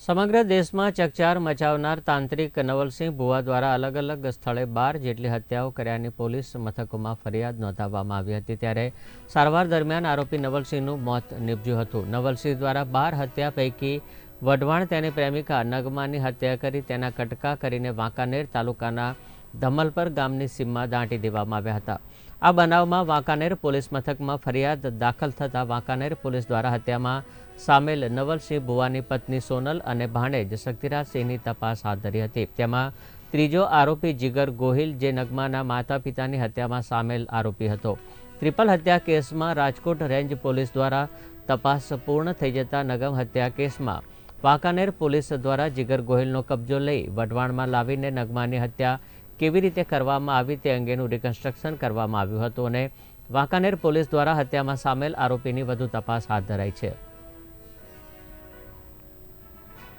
સમગ્ર દેશમાં ચકચાર મચાવનાર તાંત્રિક નવલસિંહ ભુવા દ્વારા અલગ અલગ સ્થળે બાર જેટલી હત્યાઓ કર્યાની પોલીસ મથકોમાં ફરિયાદ નોંધાવવામાં આવી હતી ત્યારે સારવાર દરમિયાન આરોપી નવલસિંહનું મોત નીપજ્યું હતું. નવલસિંહ દ્વારા બાર હત્યા પૈકી વઢવાણ તેની પ્રેમિકા નગમાની હત્યા કરી તેના કટકા કરીને વાંકાનેર તાલુકાના ધમલપર ગામની સીમમાં દાંટી દેવામાં આવ્યા હતા. આ બનાવમાં વાંકાનેર પોલીસ મથકમાં ફરિયાદ દાખલ થતાં વાંકાનેર પોલીસ દ્વારા હત્યામાં સામેલ નવલસિંહ ભુવાની પત્ની સોનલ અને ભાણેજ શક્તિરાજસિંહની તપાસ હાથ ધરી હતી. તેમાં ત્રીજો આરોપી જીગર ગોહિલ જે નગમાના માતા પિતાની હત્યામાં સામેલ આરોપી હતો. ત્રિપલ હત્યા કેસમાં રાજકોટ રેન્જ પોલીસ દ્વારા તપાસ પૂર્ણ થઈ જતા નગમ હત્યા કેસમાં વાંકાનેર પોલીસ દ્વારા જીગર ગોહિલનો કબજો લઈ વઢવાણમાં લાવીને નગમાની હત્યા કેવી રીતે કરવામાં આવી તે અંગેનું રિકન્સ્ટ્રક્શન કરવામાં આવ્યું હતું અને વાંકાનેર પોલીસ દ્વારા હત્યામાં સામેલ આરોપીની વધુ તપાસ હાથ ધરાઈ છે.